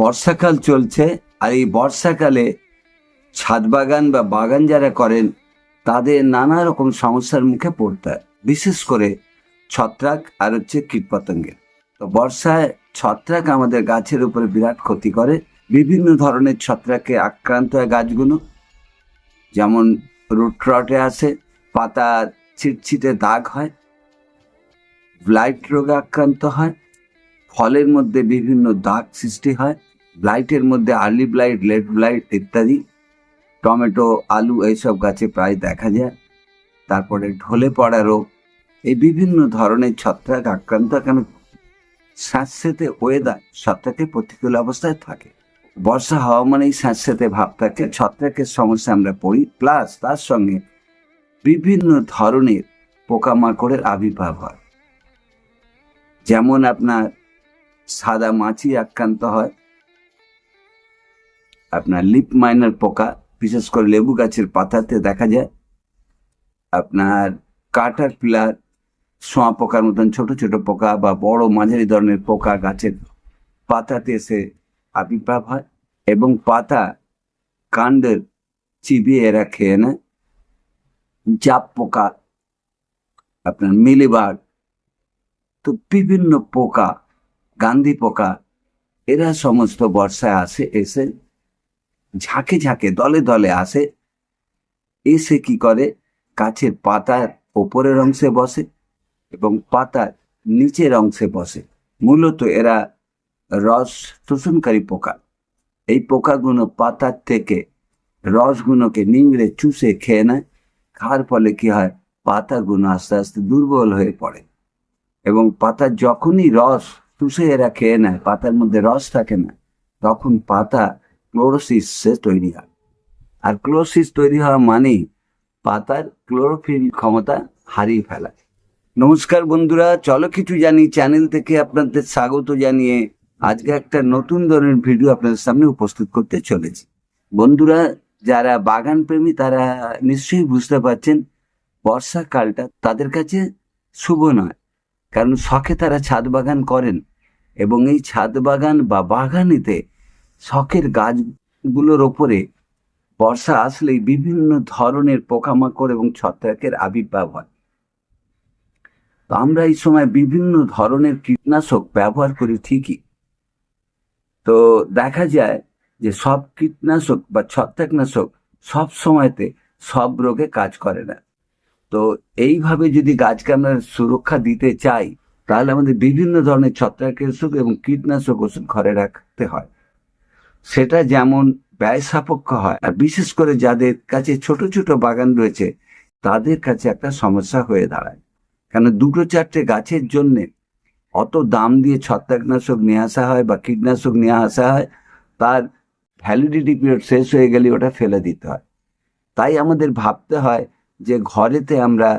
বর্ষাকাল চলছে আর এই বর্ষাকালে ছাদ বাগান বা বাগান যারা করেন, তাদের নানা রকম সমস্যার মুখে পড়তে হয়। বিশেষ করে ছত্রাক আর হচ্ছে কীটপতঙ্গের। তো বর্ষায় ছত্রাক আমাদের গাছের উপরে বিরাট ক্ষতি করে। বিভিন্ন ধরনের ছত্রাকে আক্রান্ত হয় গাছগুলো। যেমন রুট রটে আসে, পাতা ছিটছিটে দাগ হয়, ব্লাইট রোগে আক্রান্ত হয়, ফলের মধ্যে বিভিন্ন দাগ সৃষ্টি হয়। ব্লাইটের মধ্যে আর্লি ব্লাইট লেট ব্লাইট ইত্যাদি। টমেটো আলু এইসব গাছে প্রায় দেখা যায়। তারপরে ঢলে পড়া রোগ। এই বিভিন্ন ধরনের ছত্রাক আক্রান্ত কেন? স্যাঁতস্যাঁতে ওয়েদার ছত্রাকের প্রতিকূল অবস্থায় থাকে। বর্ষা হওয়া মানেই স্যাঁতস্যাঁতে ভাব থাকে, ছত্রাকের সমস্যা আমরা পড়ি প্লাস তার সঙ্গে বিভিন্ন ধরনের পোকামাকড়ের আবির্ভাব হয়। যেমন আপনার সাদা মাছি আক্রান্ত হয় আপনার লিপ মাইনার পোকা, বিশেষ করে লেবু গাছের পাতাতে দেখা যায়, আপনার কাটার পিলার সোয়া পোকার মতন ছোট ছোট পোকা বা বড় মাঝারি ধরনের পোকা গাছের পাতাতে এসে আবির্ভাব হয় এবং পাতা কাণ্ডের চিবিয়ে এরা খেয়ে নেয়। জাপ পোকা, আপনার মিলিবাগ, তো বিভিন্ন পোকা, গান্ধী পোকা, এরা সমস্ত বর্ষায় আসে, এসে ঝাঁকে ঝাঁকে, দলে দলে আসে। এসে কি করে? গাছের পাতার ওপরের অংশে বসে এবং পাতার নিচের অংশে বসে। মূলত এরা রস শোষণকারী পোকা। এই পোকাগুলো পাতার থেকে রসগুলোকে নিংড়ে, চুষে খেয়ে নেয়। খাওয়ার ফলে কি হয়? পাতাগুলো আস্তে আস্তে দুর্বল হয়ে পড়ে এবং পাতা যখনই রস চুষে এরা খেয়ে নেয়, পাতার মধ্যে রস থাকে না, তখন পাতা ক্লোরোসিসে তৈরি হয়। আর ক্লোরোসিস তৈরি হওয়া মানেই পাতার ক্লোরোফিল ক্ষমতা হারিয়ে ফেলা। নমস্কার বন্ধুরা, চলো কিছু জানি, চ্যানেল থেকে আপনাদের স্বাগত জানিয়ে আজকে একটা নতুন ধরনের ভিডিও আপনাদের সামনে উপস্থিত করতে চলেছি। বন্ধুরা, যারা বাগান প্রেমী তারা নিশ্চয়ই বুঝতে পারছেন, বর্ষাকালটা তাদের কাছে শুভ নয়। কারণ শখে তারা ছাদ বাগান করেন এবং এই ছাদ বাগান বা বাগানেতে শখের গাছগুলোর ওপরে বর্ষা আসলেই বিভিন্ন ধরনের পোকামাকড় এবং ছত্রাকের আবির্ভাব হয়। তো আমরা এই সময় বিভিন্ন ধরনের কীটনাশক ব্যবহার করি ঠিকই। তো দেখা যায় যে সব কীটনাশক বা ছত্রাকনাশক সব সময়তে সব রোগে কাজ করে না। তো এইভাবে যদি গাছকে আমরা সুরক্ষা দিতে চাই, তাহলে আমাদের বিভিন্ন ধরনের ছত্রাকের ওষুধ এবং কীটনাশক ওষুধ ঘরে রাখতে হয়। সেটা যেমন ব্যয় সাপেক্ষ হয়, আর বিশেষ করে যাদের কাছে ছোট ছোট বাগান রয়েছে, তাদের কাছে একটা সমস্যা হয়ে দাঁড়ায়। কেন দুটো চারটে গাছের জন্য অত দাম দিয়ে ছত্রাকনাশক নিয়ে আসা হয় বা কীটনাশক নিয়ে আসা হয়, তার ভ্যালিডিটি পিরিয়ড শেষ হয়ে গেলে ওটা ফেলে দিতে হয়। তাই আমাদের ভাবতে হয় যে ঘরেতে আমরা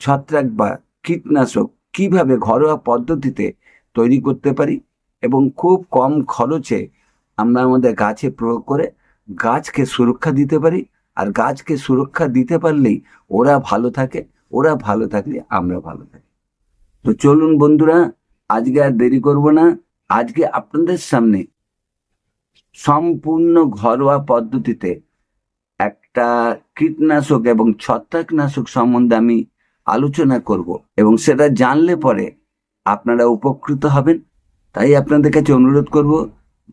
ছত্রাক বা কীটনাশক কীভাবে ঘরোয়া পদ্ধতিতে তৈরি করতে পারি এবং খুব কম খরচে আমরা আমাদের গাছে প্রয়োগ করে গাছকে সুরক্ষা দিতে পারি আর গাছকে সুরক্ষা দিতে পারলেই ওরা ভালো থাকে, ওরা ভালো থাকলে আমরা ভালো থাকি। তো চলুন বন্ধুরা, আজকে আর দেরি করব না। আজকে আপনাদের সামনে সম্পূর্ণ ঘরোয়া পদ্ধতিতে একটা কীটনাশক এবং ছত্রাকনাশক সম্বন্ধে আমি আলোচনা করব এবং সেটা জানলে পরে আপনারা উপকৃত হবেন। তাই আপনাদের কাছে অনুরোধ করব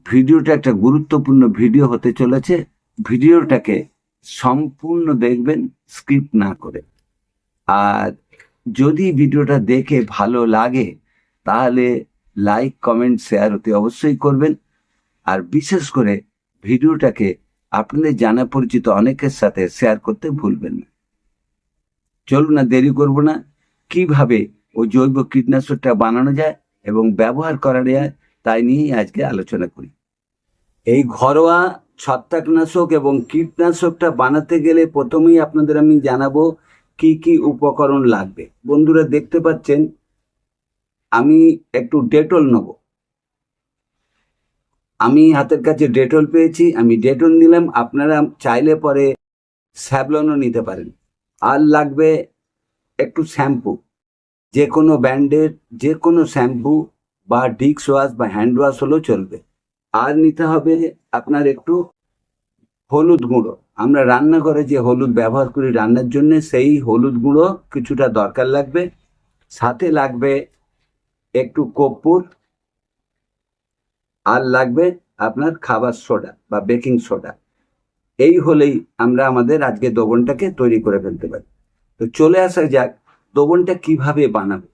ভিডিওটা একটা গুরুত্বপূর্ণ ভিডিও হতে চলেছে। ভিডিওটাকে সম্পূর্ণ দেখবেন, স্কিপ না করে। আর যদি ভিডিওটা দেখে ভালো লাগে, তাহলে লাইক, কমেন্ট শেয়ার অতি অবশ্যই করবেন। আর বিশেষ করে ভিডিওটাকে আপনাদের জানা পরিচিত অনেকের সাথে শেয়ার করতে ভুলবেন না। চলুন না দেরি করব না। কীভাবে ও জৈব কীটনাশকটা বানানো যায় এবং ব্যবহার করা যায় তাই নিয়েই আজকে আলোচনা করি। এই ঘরোয়া ছত্রাকনাশক এবং কীটনাশকটা বানাতে গেলে প্রথমেই আপনাদের আমি জানাব কি কি উপকরণ লাগবে। বন্ধুরা দেখতে পাচ্ছেন, আমি একটু ডেটল নেব। আমি হাতের কাছে ডেটল পেয়েছি, আমি ডেটল নিলাম, আপনারা চাইলে পরে স্যাভলনও নিতে পারেন। আর লাগবে একটু শ্যাম্পু যে কোনো ব্র্যান্ডের যে কোনো শ্যাম্পু বা ডিক্স ওয়াশ বা হ্যান্ড ওয়াশ হলেও চলবে। আর নিতে হবে আপনার একটু হলুদ গুঁড়ো। আমরা রান্নাঘরে যে হলুদ ব্যবহার করি রান্নার জন্য, সেই হলুদ গুঁড়ো কিছুটা দরকার লাগবে। সাথে লাগবে একটু কর্পূর আর লাগবে আপনার খাবার সোডা বা বেকিং সোডা। এই হলেই আমরা আমাদের আজকে দোবনটাকে তৈরি করে ফেলতে পারি। তো চলে আসা যাক দোবনটা কীভাবে বানাবো।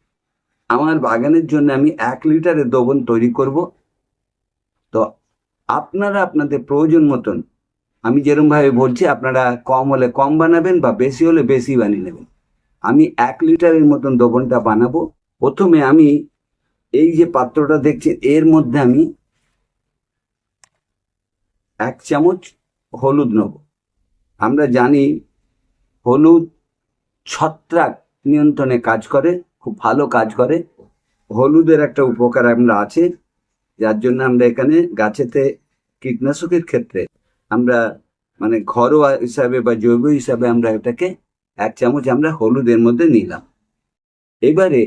আমার বাগানের জন্য আমি এক লিটারের দোবন তৈরি করব। তো আপনারা আপনাদের প্রয়োজন মতন, আমি যেরকমভাবে বলছি, আপনারা কম হলে কম বানাবেন বা বেশি হলে বেশি বানিয়ে নেবেন। আমি এক লিটারের মতন দোবনটা বানাবো। প্রথমে আমি এই যে পাত্রটা দেখছেন, এর মধ্যে আমি এক চামচ হলুদ নেব। আমরা জানি হলুদ ছত্রাক নিয়ন্ত্রণে কাজ করে। খুব ভালো কাজ করে। হলুদের একটা উপকার আমরা আছে, যার জন্য আমরা এখানে গাছেতে কীটনাশকের ক্ষেত্রে আমরা মানে ঘরোয়া হিসাবে বা জৈব হিসাবে আমরা এটাকে এক চামচ আমরা হলুদের মধ্যে নিলাম। এবারে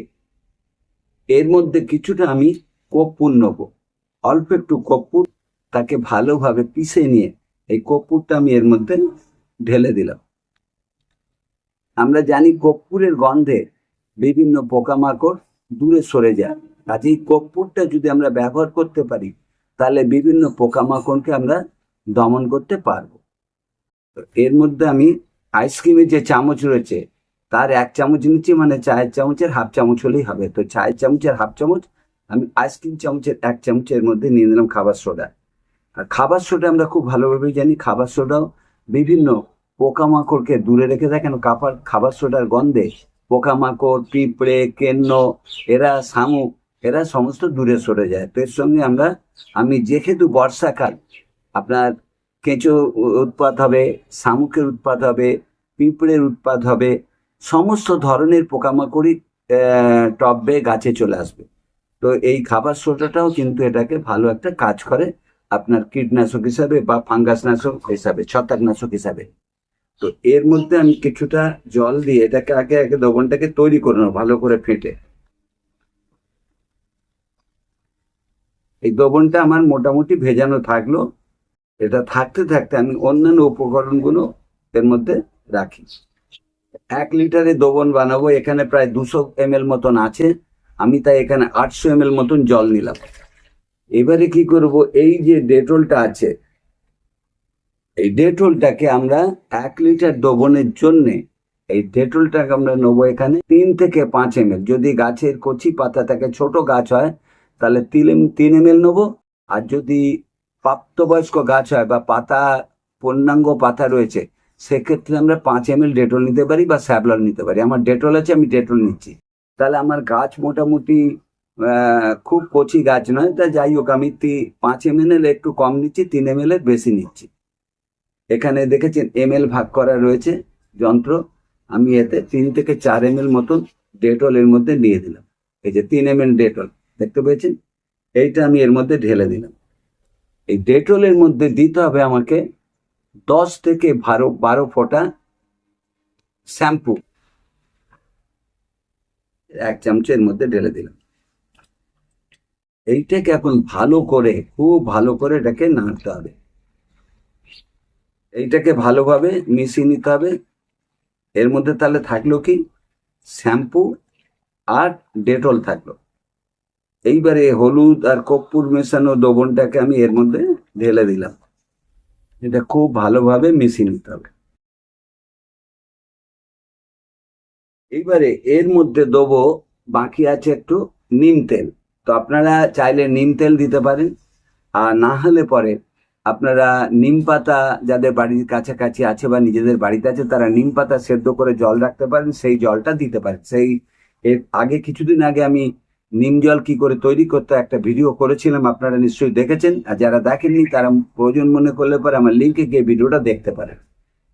এর মধ্যে কিছুটা আমি কর্পূর নেব। অল্প একটু কর্পূর তাকে ভালোভাবে পিষে নিয়ে এই কর্পূরটা আমি এর মধ্যে ঢেলে দিলাম। আমরা জানি কর্পূরের গন্ধে বিভিন্ন পোকামাকড় দূরে সরে যায়। কাজেই কর্পূরটা যদি আমরা ব্যবহার করতে পারি, তাহলে বিভিন্ন পোকামাকড়কে আমরা দমন করতে পারব। এর মধ্যে আমি আইসক্রিমের যে চামচ রয়েছে, তার এক চামচ নিচ্ছি মানে চায়ের চামচের হাফ চামচ হলেই হবে। তো চায়ের চামচের হাফ চামচ, আমি আইসক্রিম চামচের এক চামচের মধ্যে নিয়ে নিলাম খাবার সোডা। আর খাবার সোডা আমরা খুব ভালোভাবে জানি, খাবার সোডাও বিভিন্ন পোকামাকড়কে দূরে রেখে দেয়, কেন কাপার খাবার সোডার গন্ধে পোকামাকড় পিঁপড়ে কেন্ন এরা শামুক এরা সমস্ত দূরে সরে যায়। তো এর সঙ্গে আমরা আমি যেহেতু বর্ষাকাল আপনার কেঁচো উৎপাত হবে শামুকের উৎপাত হবে পিঁপড়ের উৎপাত হবে সমস্ত ধরনের পোকামাকড়ই আহ, টবে গাছে চলে আসবে। তো এই খাবার সোটাটাও কিন্তু এটাকে ভালো একটা কাজ করে আপনার কীটনাশক হিসাবে বা ফাঙ্গাসনাশক হিসাবে ছত্রাকনাশক হিসাবে। তো এর মধ্যে আমি কিছুটা জল দিয়ে এটাকে আগে আগে দবনটাকে তৈরি করে নেব, ভালো করে ফেটে। এই দবনটা আমার মোটামুটি ভেজানো থাকল। এটা থাকতে থাকতে আমি অন্যান্য উপকরণগুলো এর মধ্যে রাখি। এক লিটারে দবন বানাবো, এখানে প্রায় দুশো এম মতন আছে। আমি তাই এখানে আটশো এম মতন জল নিলাম। এবারে কি করব, এই যে ডেটলটা আছে এই ডেটলটাকে আমরা এক লিটার দবনের জন্যে, এই ডেটলটাকে আমরা নেব এখানে তিন থেকে পাঁচ এম যদি গাছের কচি পাতা থাকে, ছোট গাছ হয়, তাহলে তিন এম তিন এম নেব। আর যদি প্রাপ্তবয়স্ক গাছ হয় বা পাতা, পূর্ণাঙ্গ পাতা রয়েছে, সেক্ষেত্রে আমরা পাঁচ এম ডেটল নিতে পারি বা স্যাবলন নিতে পারি। আমার ডেটল আছে, আমি ডেটল নিচ্ছি। তাহলে আমার গাছ মোটামুটি খুব কচি গাছ নয়। তা যাই হোক, আমি পাঁচ এম একটু কম নিচ্ছি, তিন এম বেশি নিচ্ছি। এখানে দেখেছেন এম ভাগ করা রয়েছে যন্ত্র। আমি এতে তিন থেকে চার এম এল মতন ডেটল এর মধ্যে নিয়ে দিলাম। এই যে তিন এম এল ডেটল দেখতে পেয়েছেন? এইটা আমি এর মধ্যে ঢেলে দিলাম। এই ডেটলের মধ্যে দিতে হবে আমাকে দশ থেকে বারো বারো ফোঁটা শ্যাম্পু। এক চামচের মধ্যে ঢেলে দিলাম। এইটাকে এখন ভালো করে, খুব ভালো করে এটাকে নাড়তে হবে। এইটাকে ভালোভাবে মিশিয়ে নিতে হবে। এর মধ্যে তাহলে থাকল কি? শ্যাম্পু আর ডেটল থাকল। এইবারে হলুদ আর কর্পূর মেশানো দ্রবণটাকে আমি এর মধ্যে ঢেলে দিলাম। এটা খুব ভালোভাবে মিশিয়ে নিতে হবে। এইবারে এর মধ্যে দেবো, বাকি আছে একটু নিম তেল। তো আপনারা চাইলে নিম তেল দিতে পারেন। আর না হলে পরে আপনারা নিম পাতা যাদের বাড়ির কাছাকাছি আছে বা নিজেদের বাড়িতে আছে, তারা নিম পাতা সেদ্ধ করে জল রাখতে পারেন, সেই জলটা দিতে পারেন। সেই এর আগে কিছুদিন আগে আমি নিম জল কি করে তৈরি করতে একটা ভিডিও করেছিলাম, আপনারা নিশ্চয়ই দেখেছেন। আর যারা দেখেননি, তারা প্রয়োজন মনে করলে পরে আমার লিঙ্কে গিয়ে ভিডিওটা দেখতে পারেন।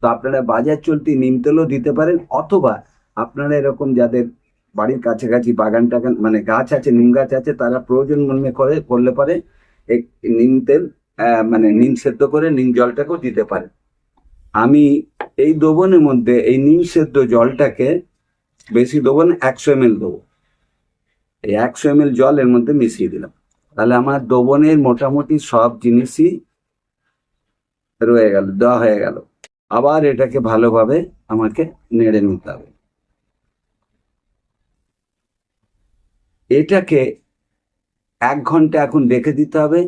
তো আপনারা বাজার চলতি নিম তেলও দিতে পারেন, অথবা আপনারা এরকম যাদের বাড়ির কাছাকাছি বাগান টাগান মানে গাছ আছে, নিম গাছ আছে, তারা প্রয়োজন মনে করে, করলে পারে নিম তেল মানে নিম সেদ্ধ করে নিম জলটাকেও দিতে পারে। আমি এই দোবনের মধ্যে এই নিম সেদ্ধ জলটাকে বেশি দেবো না একশো এম এল দেবো। এই একশো এম এল জল এর মধ্যে মিশিয়ে দিলাম। তাহলে আমার দোবনের মোটামুটি সব জিনিসই রয়ে গেল, দেওয়া হয়ে গেল। আবার এটাকে ভালোভাবে আমাকে নেড়ে নিতে হবে। এটাকে এক ঘণ্টা এখন রেখে দিতে হবে।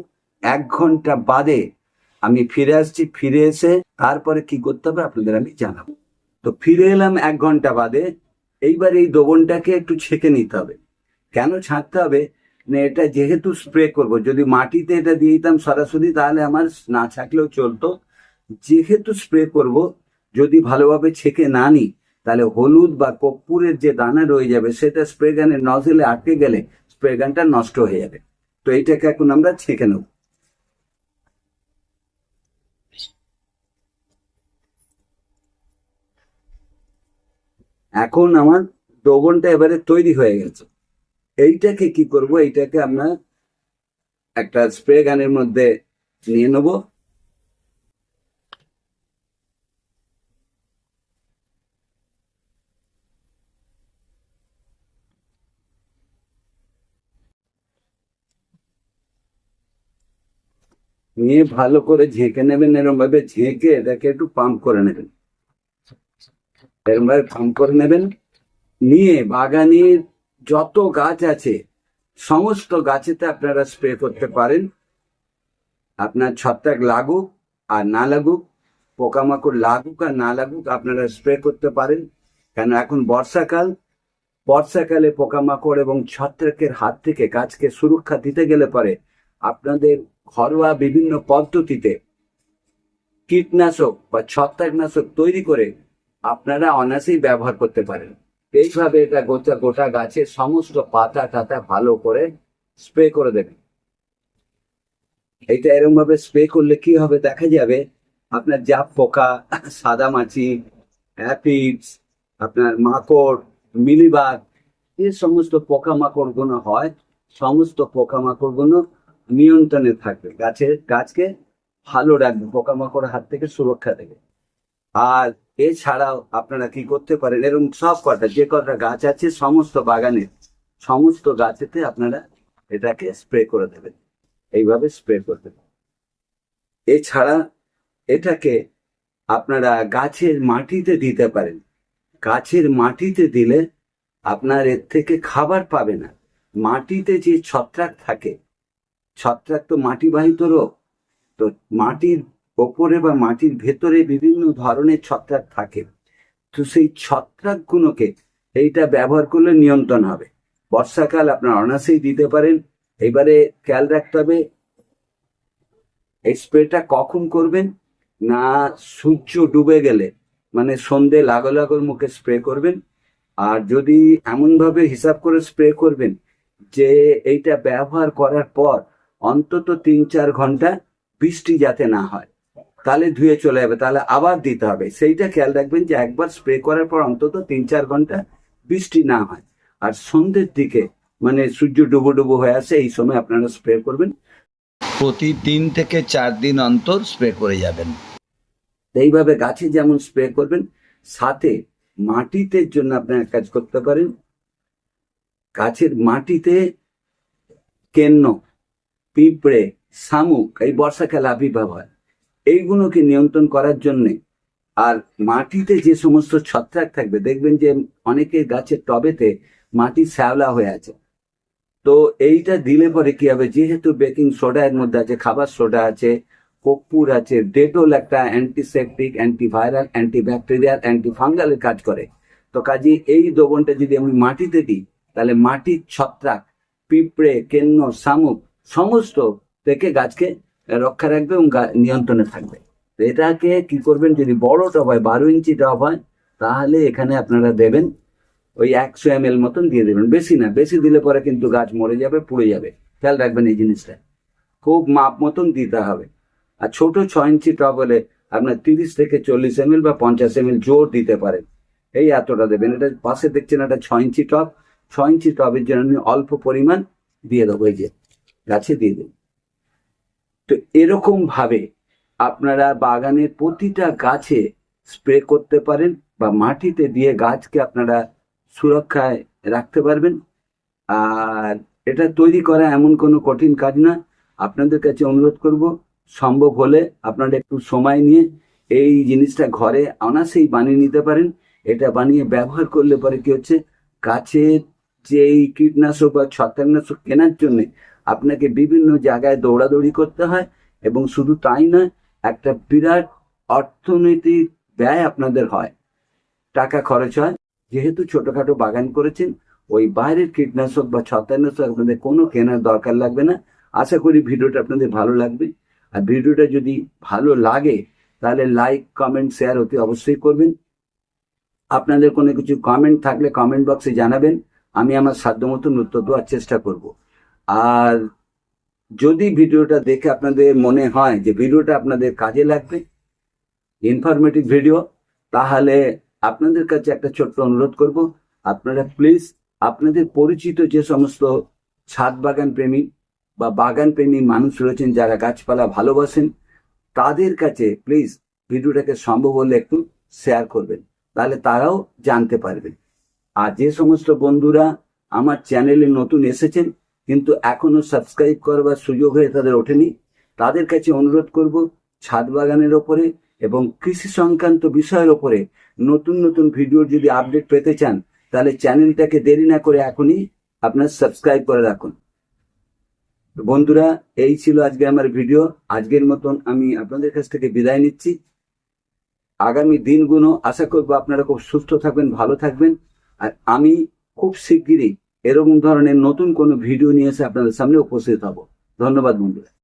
এক ঘণ্টা বাদে আমি ফিরে আসছি, ফিরে এসে তারপরে কি করতে হবে আপনাদের আমি জানাব। তো ফিরে এলাম এক ঘণ্টা বাদে, এইবার এই দোবনটাকে একটু ছেঁকে নিতে হবে। কেন ছাঁকতে হবে? না, এটা যেহেতু স্প্রে করব, যদি মাটিতে এটা দিয়ে দিতাম সরাসরি তাহলে আমার না ছাঁকলেও চলতো। যেহেতু স্প্রে করব, যদি ভালোভাবে ছেঁকে না নিই, তাহলে হলুদ বা কর্পূরের যে দানা রয়ে যাবে, সেটা স্প্রে গানের নজলে আটকে গেলে স্প্রে গানটা নষ্ট হয়ে যাবে। তো এইটাকে এখন আমরা ছেঁকে নেব। এখন আমার দ্রবণটা এবারে তৈরি হয়ে গেছে। এইটাকে কি করব? এইটাকে আমরা একটা স্প্রে গানের মধ্যে নিয়ে নেব। নিয়ে ভালো করে ঝেঁকে নেবেন এরকম ভাবে ঝেঁকে এটাকে একটু পাম্প করে নেবেন। এরকম ভাবে পাম্প করে নেবেন। নিয়ে বাগানের যত গাছ আছে, সমস্ত গাছেতে আপনারা স্প্রে করতে পারেন। আপনার ছত্রাক লাগুক আর না লাগুক, পোকামাকড় লাগুক আর না লাগুক, আপনারা স্প্রে করতে পারেন। কেন এখন বর্ষাকাল, বর্ষাকালে পোকামাকড় এবং ছত্রাকের হাত থেকে গাছকে সুরক্ষা দিতে গেলে পরে আপনাদের ঘরোয়া বিভিন্ন পদ্ধতিতে কীটনাশক বা ছত্রাকনাশক তৈরি করে আপনারা অনায়াসেই ব্যবহার করতে পারেন। এইভাবে এটা গোটা গোটা গাছের সমস্ত পাতা টাতা ভালো করে স্প্রে করে দেবেন। এটা এরকম ভাবে স্প্রে করলে কি হবে দেখা যাবে, আপনার যা পোকা, সাদা মাছি অ্যাপিডস আপনার মাকড়, মিলিবাগ যে সমস্ত পোকামাকড়গুলো হয়, সমস্ত পোকামাকড়গুলো নিয়ন্ত্রণে থাকবে। গাছের, গাছকে ভালো রাখবে, পোকামাকড়ের হাত থেকে সুরক্ষা দেবে। আর এছাড়াও আপনারা কি করতে পারেন? এরকম সব কটা, যে কটা গাছ আছে, সমস্ত বাগানের সমস্ত গাছেতে আপনারা এটাকে স্প্রে করে দেবেন। এইভাবে স্প্রে করে দেবেন এছাড়া এটাকে আপনারা গাছের মাটিতে দিতে পারেন। গাছের মাটিতে দিলে আপনার এর থেকে খাবার পাবে না। মাটিতে যে ছত্রাক থাকে, ছত্রাক তো মাটিবাহিত রোগ, তো মাটির ওপরে বা মাটির ভেতরে বিভিন্ন ধরনের ছত্রাক থাকে। তো সেই ছত্রাকগুলোকে এইটা ব্যবহার করলে নিয়ন্ত্রণ হবে। বর্ষাকাল আপনার অনাসেই দিতে পারেন। এবারে খেয়াল রাখতে হবে, এই স্প্রেটা কখন করবেন? না সূর্য ডুবে গেলে মানে সন্ধে লাগো লাগোর মুখে স্প্রে করবেন। আর যদি এমনভাবে হিসাব করে স্প্রে করবেন যে এইটা ব্যবহার করার পর অন্তত তিন চার ঘণ্টা বৃষ্টি যাতে না হয়। তাহলে ধুয়ে চলে যাবে তাহলে আবার দিতে হবে। সেইটা খেয়াল রাখবেন যে একবার স্প্রে করার পর অন্তত তিন চার ঘণ্টা বৃষ্টি না হয়। আর সন্ধ্যের দিকে মানে সূর্য ডুবো ডুবো হয়ে আসে এই সময় আপনারা স্প্রে করবেন। প্রতি তিন থেকে চার দিন অন্তর স্প্রে করে যাবেন। এইভাবে গাছে যেমন স্প্রে করবেন সাথে মাটিতে জন্য আপনি এক কাজ করতে পারেন। গাছের মাটিতে কেন্ন পিঁপড়ে শামুক এই বর্ষাকালে আবির্ভাব হয়। এইগুলোকে নিয়ন্ত্রণ করার জন্যে আর মাটিতে যে সমস্ত ছত্রাক থাকবে, দেখবেন যে অনেকের গাছের টবেতে মাটি শ্যাওলা হয়ে আছে। তো এইটা দিলে পরে কি হবে? যেহেতু বেকিং সোডা এর মধ্যে আছে, খাবার সোডা আছে, কর্পূর আছে ডেটল একটা অ্যান্টিসেপটিক অ্যান্টিভাইরাল অ্যান্টিব্যাকটেরিয়াল অ্যান্টিফাঙ্গালের কাজ করে। তো কাজে এই দ্রবণটা যদি আমি মাটিতে দিই, তাহলে মাটির ছত্রাক, পিঁপড়ে, কেন্ন, শামুক, সমস্ত থেকে গাছকে রক্ষা রাখবে এবং নিয়ন্ত্রণে থাকবে। তো এটাকে কি করবেন, যদি বড় টপ হয়, বারো ইঞ্চি টব হয়, তাহলে এখানে আপনারা দেবেন ওই একশো এম এল মতন দিয়ে দেবেন। বেশি না, বেশি দিলে পরে কিন্তু গাছ মরে যাবে, পুড়ে যাবে। খেয়াল রাখবেন এই জিনিসটা। খুব মাপ মতন দিতে হবে। আর ছোট ছ ইঞ্চি টপ হলে আপনার তিরিশ থেকে চল্লিশ এম বা পঞ্চাশ এম জোর দিতে পারেন। এই এতটা দেবেন। এটা পাশে দেখছেন একটা ছ ইঞ্চি টব ছ ইঞ্চি টবের জন্য আমি অল্প পরিমাণ দিয়ে দেবো, এই যে গাছে দিয়ে দেবো। তো এরকম ভাবে আপনারা বাগানের প্রতিটা গাছে স্প্রে করতে পারেন বা মাটিতে দিয়ে গাছকে আপনারা সুরক্ষায় রাখতে পারবেন। আর এটা তৈরি করা এমন কোনো কঠিন কাজ না। আপনাদের কাছে অনুরোধ করব, সম্ভব হলে আপনারা একটু সময় নিয়ে এই জিনিসটা ঘরে অনাসেই বানিয়ে নিতে পারেন। এটা বানিয়ে ব্যবহার করলে পরে কি হচ্ছে, গাছের যে এই কীটনাশক বা ছত্রাকনাশক কেনার জন্য আপনাকে বিভিন্ন জায়গায় দৌড়াদৌড়ি করতে হয় এবং শুধু তাই নয়, একটা বিরাট অর্থনৈতিক ব্যয় আপনাদের হয়। টাকা খরচ হয়। যেহেতু ছোটখাটো বাগান করেছেন, ওই বাইরের কীটনাশক বা ছত্রাকনাশক আপনাদের কোনো কেনার দরকার লাগবে না। আশা করি ভিডিওটা আপনাদের ভালো লাগবে। আর ভিডিওটা যদি ভালো লাগে, তাহলে লাইক, কমেন্ট, শেয়ার অতি অবশ্যই করবেন। আপনাদের কোনো কিছু কমেন্ট থাকলে কমেন্ট বক্সে জানাবেন। আমি আমার সাধ্যমতো উত্তর দেওয়ার চেষ্টা করব। আর যদি ভিডিওটা দেখে আপনাদের মনে হয় যে ভিডিওটা আপনাদের কাজে লাগবে ইনফরমেটিভ ভিডিও তাহলে আপনাদের কাছে একটা ছোট্ট অনুরোধ করব। আপনারা প্লিজ আপনাদের পরিচিত যে সমস্ত ছাদ বাগান প্রেমী বা বাগান প্রেমী মানুষ রয়েছেন, যারা গাছপালা ভালোবাসেন, তাদের কাছে প্লিজ ভিডিওটাকে সম্ভব হলে একটু শেয়ার করবেন, তাহলে তারাও জানতে পারবেন আর যে সমস্ত বন্ধুরা আমার চ্যানেলে নতুন এসেছেন কিন্তু এখনও সাবস্ক্রাইব করবার সুযোগ হয়ে তাদের ওঠেনি। তাদের কাছে অনুরোধ করব ছাদ বাগানের ওপরে এবং কৃষি সংক্রান্ত বিষয়ের ওপরে নতুন নতুন ভিডিওর যদি আপডেট পেতে চান, তাহলে চ্যানেলটাকে দেরি না করে এখনই আপনার সাবস্ক্রাইব করে রাখুন। বন্ধুরা, এই ছিল আজকে আমার ভিডিও আজকের মতন আমি আপনাদের কাছ থেকে বিদায় নিচ্ছি। আগামী দিনগুলো আশা করব আপনারা খুব সুস্থ থাকবেন, ভালো থাকবেন। আর আমি খুব শিগগিরই এরকম ধরনের নতুন কোনো ভিডিও নিয়ে এসে আপনাদের সামনে উপস্থিত হব। ধন্যবাদ বন্ধুরা।